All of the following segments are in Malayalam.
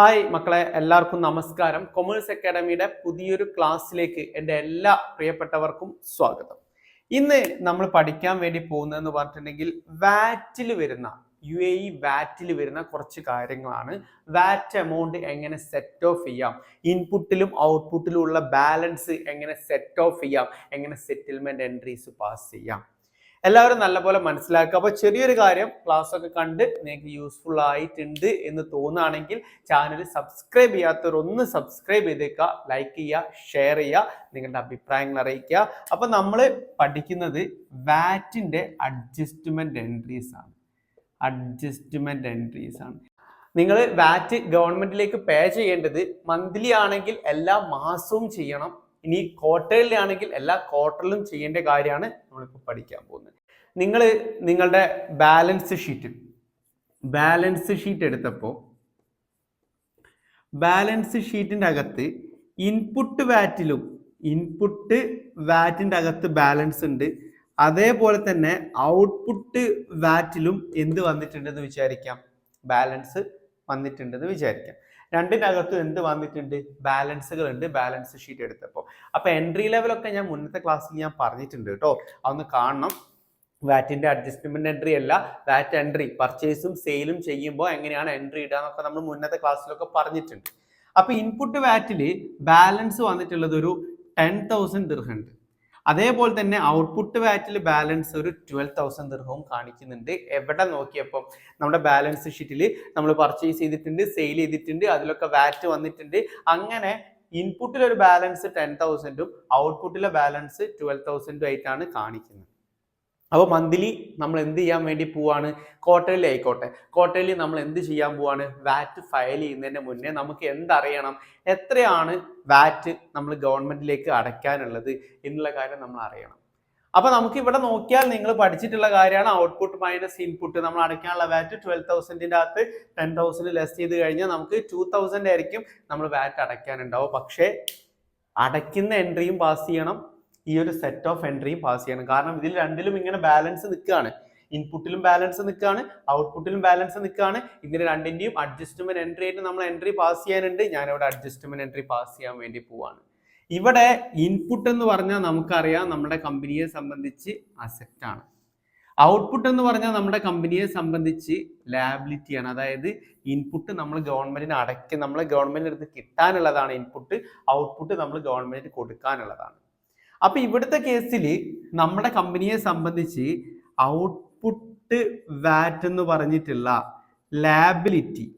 ഹായ് മക്കളെ എല്ലാവർക്കും നമസ്കാരം. കൊമേഴ്സ് അക്കാഡമിയുടെ പുതിയൊരു ക്ലാസ്സിലേക്ക് എന്റെ എല്ലാ പ്രിയപ്പെട്ടവർക്കും സ്വാഗതം. ഇന്ന് നമ്മൾ പഠിക്കാൻ വേണ്ടി പോകുന്നതെന്ന് പറഞ്ഞിട്ടുണ്ടെങ്കിൽ വാറ്റിൽ വരുന്ന യു എ ഇ വാറ്റിൽ വരുന്ന കുറച്ച് കാര്യങ്ങളാണ്. വാറ്റ് എമൗണ്ട് എങ്ങനെ സെറ്റ് ഓഫ് ചെയ്യാം? ഇൻപുട്ടിലും ഔട്ട്പുട്ടിലും ഉള്ള ബാലൻസ് എങ്ങനെ സെറ്റ് ഓഫ് ചെയ്യാം? എങ്ങനെ സെറ്റിൽമെന്റ് എൻട്രീസ് പാസ് ചെയ്യാം? എല്ലാവരും നല്ലപോലെ മനസ്സിലാക്കുക. അപ്പോൾ ചെറിയൊരു കാര്യം ക്ലാസ് ഒക്കെ കണ്ട് നിങ്ങൾക്ക് യൂസ്ഫുൾ ആയിട്ടുണ്ട് എന്ന് തോന്നുകയാണെങ്കിൽ ചാനൽ സബ്സ്ക്രൈബ് ചെയ്യാത്തവർ ഒന്ന് സബ്സ്ക്രൈബ് ചെയ്തേക്കുക. ലൈക്ക് ചെയ്യുക ഷെയർ ചെയ്യുക നിങ്ങളുടെ അഭിപ്രായങ്ങൾ അറിയിക്കുക. അപ്പോൾ നമ്മൾ പഠിക്കുന്നത് വാറ്റിന്റെ അഡ്ജസ്റ്റ്മെന്റ് എൻട്രീസ് ആണ്. അഡ്ജസ്റ്റ്മെന്റ് എൻട്രീസ് ആണ്. നിങ്ങൾ വാറ്റ് ഗവൺമെന്റിലേക്ക് പേ ചെയ്യേണ്ടത് മന്ത്ലി ആണെങ്കിൽ എല്ലാ മാസവും ചെയ്യണം. ഇനി ക്വാർട്ടേർലി ആണെങ്കിൽ എല്ലാ ക്വാർട്ടറിലും ചെയ്യേണ്ട കാര്യമാണ് നമ്മളിപ്പോൾ പഠിക്കാൻ പോകുന്നത്. നിങ്ങൾ നിങ്ങളുടെ ബാലൻസ് ഷീറ്റ് ബാലൻസ് ഷീറ്റ് എടുത്തപ്പോൾ ബാലൻസ് ഷീറ്റിന്റെ അകത്ത് ഇൻപുട്ട് വാറ്റിലും ഇൻപുട്ട് വാറ്റിന്റെ അകത്ത് ബാലൻസ് ഉണ്ട്. അതേപോലെ തന്നെ ഔട്ട്പുട്ട് വാറ്റിലും എന്ത് വന്നിട്ടുണ്ടെന്ന് വിചാരിക്കാം? ബാലൻസ് വന്നിട്ടുണ്ടെന്ന് വിചാരിക്കാം. രണ്ടിനകത്തും എന്ത് വന്നിട്ടുണ്ട്? ബാലൻസുകൾ ഉണ്ട് ബാലൻസ് ഷീറ്റ് എടുത്തപ്പോൾ. അപ്പൊ എൻട്രി ലെവലൊക്കെ ഞാൻ മുന്നത്തെ ക്ലാസ്സിൽ ഞാൻ പറഞ്ഞിട്ടുണ്ട് കേട്ടോ. അതൊന്ന് കാണണം. വാറ്റിന്റെ അഡ്ജസ്റ്റ്മെന്റ് എൻട്രി അല്ല. വാറ്റ് എൻട്രി പർച്ചേസും സെയിലും ചെയ്യുമ്പോൾ എങ്ങനെയാണ് എൻട്രി ഇടുക എന്നൊക്കെ നമ്മൾ മുന്നത്തെ ക്ലാസ്സിലൊക്കെ പറഞ്ഞിട്ടുണ്ട്. അപ്പൊ ഇൻപുട്ട് വാറ്റിൽ ബാലൻസ് വന്നിട്ടുള്ളത് ഒരു ടെൻ തൗസൻഡ് ദിർഹുണ്ട് അതേപോലെ തന്നെ ഔട്ട്പുട്ട് വാറ്റിൽ ബാലൻസ് ഒരു ട്വൽവ് തൗസൻഡ് ദിർഹവും കാണിക്കുന്നുണ്ട്. എവിടെ നോക്കിയപ്പോൾ നമ്മുടെ ബാലൻസ് ഷീറ്റിൽ നമ്മൾ പർച്ചേസ് ചെയ്തിട്ടുണ്ട് സെയിൽ ചെയ്തിട്ടുണ്ട് അതിലൊക്കെ വാറ്റ് വന്നിട്ടുണ്ട്. അങ്ങനെ ഇൻപുട്ടിൽ ഒരു ബാലൻസ് ടെൻ തൗസൻഡും ഔട്ട്പുട്ടിലെ ബാലൻസ് ട്വൽവ് തൗസൻഡും ആയിട്ടാണ് കാണിക്കുന്നത്. അപ്പോൾ മന്ത്ലി നമ്മൾ എന്ത് ചെയ്യാൻ വേണ്ടി പോവാണ്? ക്വാർട്ടർലി ആയിക്കോട്ടെ. ക്വാർട്ടർലി നമ്മൾ എന്ത് ചെയ്യാൻ പോവാണ്? വാറ്റ് ഫയൽ ചെയ്യുന്നതിന് മുന്നേ നമുക്ക് എന്തറിയണം? എത്രയാണ് വാറ്റ് നമ്മൾ ഗവൺമെന്റിലേക്ക് അടയ്ക്കാനുള്ളത് എന്നുള്ള കാര്യം നമ്മൾ അറിയണം. അപ്പൊ നമുക്ക് ഇവിടെ നോക്കിയാൽ നിങ്ങൾ പഠിച്ചിട്ടുള്ള കാര്യമാണ് ഔട്ട്പുട്ട് മൈനസ് ഇൻപുട്ട് നമ്മൾ അടയ്ക്കാനുള്ള വാറ്റ് ട്വൽവ് തൗസൻഡിന്റെ അകത്ത് ടെൻ തൗസൻഡ് ലെസ് ചെയ്ത് കഴിഞ്ഞാൽ നമുക്ക് ടു തൗസൻഡ് ആയിരിക്കും നമ്മൾ വാറ്റ് അടയ്ക്കാനുണ്ടാവും പക്ഷേ അടയ്ക്കുന്ന എൻട്രിയും പാസ് ചെയ്യണം. ഈ ഒരു സെറ്റ് ഓഫ് എൻട്രിയും പാസ് ചെയ്യണം. കാരണം ഇതിൽ രണ്ടിലും ഇങ്ങനെ ബാലൻസ് നിൽക്കുകയാണ്. ഇൻപുട്ടിലും ബാലൻസ് നിൽക്കുകയാണ് ഔട്ട്പുട്ടിലും ബാലൻസ് നിൽക്കുകയാണ്. ഇങ്ങനെ രണ്ടിന്റെയും അഡ്ജസ്റ്റ്മെന്റ് എൻട്രി ആയിട്ട് നമ്മൾ എൻട്രി പാസ് ചെയ്യാനുണ്ട്. ഞാനിവിടെ അഡ്ജസ്റ്റ്മെന്റ് എൻട്രി പാസ് ചെയ്യാൻ വേണ്ടി പോവാണ്. ഇവിടെ ഇൻപുട്ട് എന്ന് പറഞ്ഞാൽ നമുക്കറിയാം നമ്മുടെ കമ്പനിയെ സംബന്ധിച്ച് അസറ്റ് ആണ്. ഔട്ട്പുട്ട് എന്ന് പറഞ്ഞാൽ നമ്മുടെ കമ്പനിയെ സംബന്ധിച്ച് ലാബിലിറ്റി ആണ്. അതായത് ഇൻപുട്ട് നമ്മൾ ഗവൺമെന്റിന് അടയ്ക്ക് നമ്മൾ ഗവൺമെന്റിന് അടുത്ത് കിട്ടാനുള്ളതാണ് ഇൻപുട്ട് ഔട്ട്പുട്ട് നമ്മൾ ഗവൺമെന്റിന് കൊടുക്കാനുള്ളതാണ്. അപ്പൊ ഇവിടുത്തെ കേസിൽ നമ്മുടെ കമ്പനിയെ സംബന്ധിച്ച് ഔട്ട്പുട്ട് വാറ്റ് എന്ന് പറഞ്ഞിട്ടുള്ള ലാബിലിറ്റി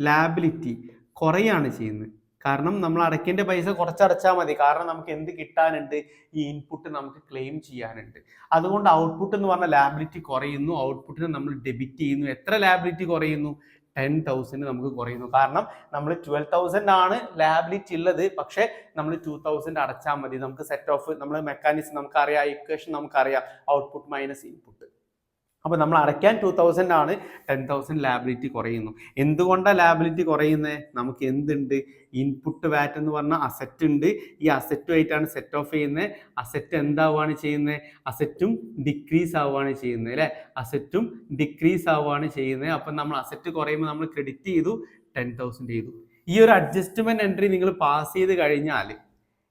ലാബിലിറ്റി കുറയാണ് ചെയ്യുന്നത്. കാരണം നമ്മൾ അടയ്ക്കേണ്ട പൈസ കുറച്ചടച്ചാൽ മതി. കാരണം നമുക്ക് എന്ത് കിട്ടാനുണ്ട്? ഈ ഇൻപുട്ട് നമുക്ക് ക്ലെയിം ചെയ്യാനുണ്ട്. അതുകൊണ്ട് ഔട്ട്പുട്ട് എന്ന് പറഞ്ഞ ലാബിലിറ്റി കുറയുന്നു. ഔട്ട്പുട്ടിനെ നമ്മൾ ഡെബിറ്റ് ചെയ്യുന്നു. എത്ര ലാബിലിറ്റി കുറയുന്നു? ടെൻ തൗസൻഡ് നമുക്ക് കുറയുന്നു. കാരണം നമ്മൾ ട്വൽവ് തൗസൻഡ് ആണ് ലാബിലിറ്റി ഉള്ളത് പക്ഷേ നമ്മൾ ടു തൗസൻഡ് അടച്ചാൽ മതി. നമുക്ക് സെറ്റ് ഓഫ് നമ്മൾ മെക്കാനിസം നമുക്കറിയാം ഇക്വേഷൻ നമുക്കറിയാം ഔട്ട്പുട്ട് മൈനസ് ഇൻപുട്ട് അപ്പോൾ നമ്മൾ അടയ്ക്കാൻ ടു തൗസൻഡ് ആണ് ടെൻ തൗസൻഡ് ലാബിലിറ്റി കുറയുന്നു. എന്തുകൊണ്ടാണ് ലാബിലിറ്റി കുറയുന്നത് നമുക്ക് എന്തുണ്ട്? ഇൻപുട്ട് വാറ്റ് എന്ന് പറഞ്ഞാൽ അസറ്റ് ഉണ്ട്. ഈ അസറ്റുമായിട്ടാണ് സെറ്റ് ഓഫ് ചെയ്യുന്നത് അസറ്റ് എന്താവുകയാണ് ചെയ്യുന്നത് അസറ്റും ഡിക്രീസ് ആവുകയാണ് ചെയ്യുന്നത് അല്ലേ? അസറ്റും ഡിക്രീസ് ആവുകയാണ് ചെയ്യുന്നത് അപ്പം നമ്മൾ അസറ്റ് കുറയുമ്പോൾ നമ്മൾ ക്രെഡിറ്റ് ചെയ്തു ടെൻ തൗസൻഡ് ചെയ്തു. ഈ ഒരു അഡ്ജസ്റ്റ്മെന്റ് എൻട്രി നിങ്ങൾ പാസ് ചെയ്ത് കഴിഞ്ഞാൽ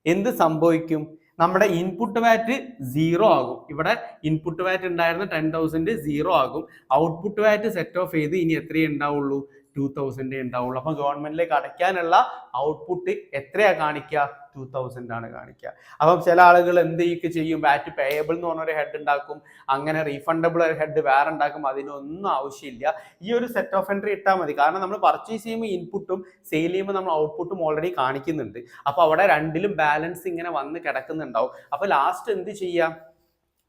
എന്ത് സംഭവിക്കും? നമ്മുടെ ഇൻപുട്ട് വാറ്റ് സീറോ ആകും. ഇവിടെ ഇൻപുട്ട് വാറ്റ് ഉണ്ടായിരുന്ന ടെൻ തൗസൻഡ് സീറോ ആകും. ഔട്ട്പുട്ട് വാറ്റ് സെറ്റ് ഓഫ് ചെയ്ത് ഇനി എത്രയേ ഉണ്ടാവുള്ളൂ? ടു തൗസൻഡേ ഉണ്ടാവുള്ളൂ. അപ്പം ഗവൺമെന്റിലേക്ക് അടയ്ക്കാനുള്ള ഔട്ട്പുട്ട് എത്രയാണ് കാണിക്കുക? ടു തൗസൻഡ് ആണ് കാണിക്കുക. അപ്പം ചില ആളുകൾ എന്ത് ചെയ്യൊക്കെ ചെയ്യും? ബാറ്റ് പേയബിൾ എന്ന് പറഞ്ഞൊരു ഹെഡ് ഉണ്ടാക്കും. അങ്ങനെ റീഫണ്ടബിൾ ഒരു ഹെഡ് വേറെ ഉണ്ടാക്കും. അതിനൊന്നും ആവശ്യമില്ല. ഈ ഒരു സെറ്റ് ഓഫ് എൻട്രി ഇട്ടാൽ മതി. കാരണം നമ്മൾ പർച്ചേസ് ചെയ്യുമ്പോൾ ഇൻപുട്ടും സെയിൽ ചെയ്യുമ്പോൾ നമ്മൾ ഔട്ട്പുട്ടും ഓൾറെഡി കാണിക്കുന്നുണ്ട്. അപ്പോൾ അവിടെ രണ്ടിലും ബാലൻസ് ഇങ്ങനെ വന്ന് കിടക്കുന്നുണ്ടാവും. അപ്പോൾ ലാസ്റ്റ് എന്ത് ചെയ്യാം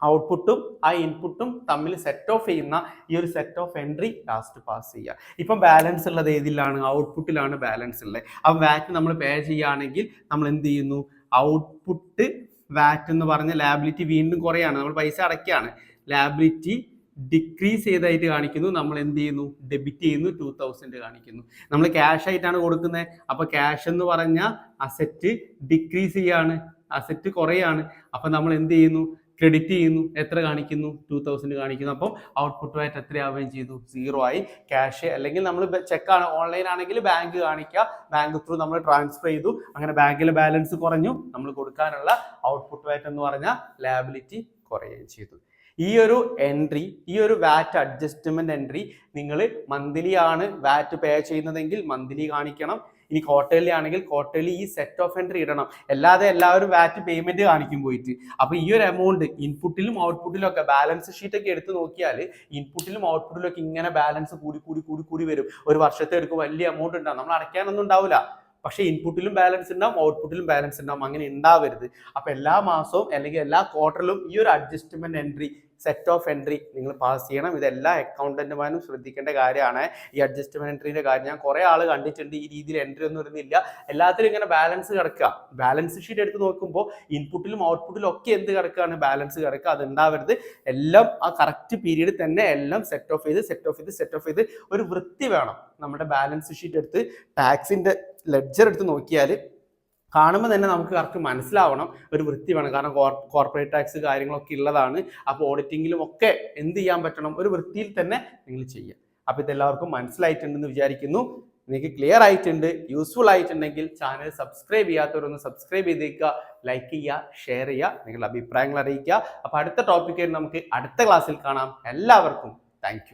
ഔട്ട്പുട്ടും ആ ഇൻപുട്ടും തമ്മിൽ സെറ്റ് ഓഫ് ചെയ്യുന്ന ഈ ഒരു set off entry last pass ചെയ്യുക. ഇപ്പം ബാലൻസ് ഉള്ളത് ഏതിലാണ്? ഔട്ട്പുട്ടിലാണ് ബാലൻസ് ഉള്ളത്. ആ വാറ്റ് നമ്മൾ പേ ചെയ്യുകയാണെങ്കിൽ നമ്മൾ എന്ത് ചെയ്യുന്നു? ഔട്ട്പുട്ട് വാറ്റ് എന്ന് പറഞ്ഞ ലാബിലിറ്റി വീണ്ടും കുറയാണ്. നമ്മൾ പൈസ അടയ്ക്കുകയാണ്. ലാബിലിറ്റി ഡിക്രീസ് ചെയ്തായിട്ട് കാണിക്കുന്നു. നമ്മൾ എന്ത് ചെയ്യുന്നു? ഡെബിറ്റ് ചെയ്യുന്നു. ടു തൗസൻഡ് കാണിക്കുന്നു. നമ്മൾ ക്യാഷ് ആയിട്ടാണ് കൊടുക്കുന്നത്. അപ്പോൾ ക്യാഷ് എന്ന് പറഞ്ഞ അസറ്റ് ഡിക്രീസ് ചെയ്യാണ്. അസറ്റ് കുറയാണ്. അപ്പം നമ്മൾ എന്ത് ചെയ്യുന്നു? ക്രെഡിറ്റ് ചെയ്യുന്നു. എത്ര കാണിക്കുന്നു? ടു തൗസൻഡ് കാണിക്കുന്നു. അപ്പം ഔട്ട്പുട്ട് വാറ്റ് എത്രയാവുകയും ചെയ്തു? സീറോ ആയി. ക്യാഷ് അല്ലെങ്കിൽ നമ്മൾ ചെക്കാണ് ഓൺലൈൻ ആണെങ്കിൽ ബാങ്ക് കാണിക്കുക. ബാങ്ക് ത്രൂ നമ്മൾ ട്രാൻസ്ഫർ ചെയ്തു. അങ്ങനെ ബാങ്കിലെ ബാലൻസ് കുറഞ്ഞു. നമ്മൾ കൊടുക്കാനുള്ള ഔട്ട്പുട്ട് വാറ്റ് എന്ന് പറഞ്ഞാൽ ലാബിലിറ്റി കുറയുകയും ചെയ്തു. ഈ ഒരു എൻട്രി ഈ ഒരു വാറ്റ് അഡ്ജസ്റ്റ്മെന്റ് എൻട്രി നിങ്ങൾ മന്ത്ലി ആണ് വാറ്റ് പേ ചെയ്യുന്നതെങ്കിൽ മന്ത്ലി കാണിക്കണം. ഇനി ക്വാർട്ടർലി ആണെങ്കിൽ ക്വാർട്ടർലി ഈ സെറ്റ് ഓഫ് എൻട്രി ഇടണം. അല്ലാതെ എല്ലാവരും വാറ്റ് പേയ്മെന്റ് കാണിക്കും പോയിട്ട്. അപ്പോൾ ഈ ഒരു എമൗണ്ട് ഇൻപുട്ടിലും ഔട്ട്പുട്ടിലും ഒക്കെ ബാലൻസ് ഷീറ്റ് ഒക്കെ എടുത്ത് നോക്കിയാൽ ഇൻപുട്ടിലും ഔട്ട്പുട്ടിലും ഒക്കെ ഇങ്ങനെ ബാലൻസ് കൂടി കൂടി കൂടി കൂടി വരും. ഒരു വർഷത്തെ എടുക്കും വലിയ എമൗണ്ട് ഉണ്ടാവും. നമ്മൾ അടയ്ക്കാനൊന്നും ഉണ്ടാവില്ല പക്ഷേ ഇൻപുട്ടിലും ബാലൻസ് ഉണ്ടാവും ഔട്ട്പുട്ടിലും ബാലൻസ് ഉണ്ടാവും. അങ്ങനെ ഉണ്ടാവരുത്. അപ്പോൾ എല്ലാ മാസവും അല്ലെങ്കിൽ എല്ലാ ക്വാർട്ടറിലും ഈ ഒരു adjustment entry set off entry നിങ്ങൾ പാസ് ചെയ്യണം. ഇതെല്ലാ അക്കൗണ്ടന്റുമാരും ശ്രദ്ധിക്കേണ്ട കാര്യമാണ്. ഈ അഡ്ജസ്റ്റ്മെന്റ് എൻട്രിന്റെ കാര്യം ഞാൻ കുറേ ആൾ കണ്ടിട്ടുണ്ട്. ഈ രീതിയിൽ എൻട്രി ഒന്നും വരുന്നില്ല. എല്ലാത്തിലും ഇങ്ങനെ ബാലൻസ് കിടക്കുക. ബാലൻസ് ഷീറ്റ് എടുത്ത് നോക്കുമ്പോൾ ഇൻപുട്ടിലും ഔട്ട്പുട്ടിലും ഒക്കെ എന്ത് കിടക്കുകയാണ്? ബാലൻസ് കിടക്കുക. അത് ഉണ്ടാവരുത് എല്ലാം ആ കറക്റ്റ് പീരീഡ് തന്നെ എല്ലാം സെറ്റ് ഓഫ് ചെയ്ത് സെറ്റ് ഓഫ് ചെയ്ത് സെറ്റ് ഓഫ് ചെയ്ത് ഒരു വൃത്തി വേണം. നമ്മുടെ ബാലൻസ് ഷീറ്റ് എടുത്ത് ടാക്സിന്റെ ലെഡ്ജർ എടുത്ത് നോക്കിയാൽ കാണുമ്പോൾ തന്നെ നമുക്ക് കറക്റ്റ് മനസ്സിലാവണം. ഒരു വൃത്തി വേണം കാരണം കോർപ്പറേറ്റ് ടാക്സ് കാര്യങ്ങളൊക്കെ ഉള്ളതാണ് അപ്പോൾ ഓഡിറ്റിങ്ങിലും ഒക്കെ എന്ത് ചെയ്യാൻ പറ്റണം? ഒരു വൃത്തിയിൽ തന്നെ നിങ്ങൾ ചെയ്യുക അപ്പോൾ ഇതെല്ലാവർക്കും മനസ്സിലായിട്ടുണ്ടെന്ന് വിചാരിക്കുന്നു. നിങ്ങൾക്ക് ക്ലിയർ ആയിട്ടുണ്ട്. യൂസ്ഫുൾ ആയിട്ടുണ്ടെങ്കിൽ ചാനൽ സബ്സ്ക്രൈബ് ചെയ്യാത്തവരൊന്ന് സബ്സ്ക്രൈബ് ചെയ്തേക്കുക. ലൈക്ക് ചെയ്യുക ഷെയർ ചെയ്യുക നിങ്ങളുടെ അഭിപ്രായങ്ങൾ അറിയിക്കുക. അപ്പോൾ അടുത്ത ടോപ്പിക്കായിട്ട് നമുക്ക് അടുത്ത ക്ലാസ്സിൽ കാണാം. എല്ലാവർക്കും താങ്ക്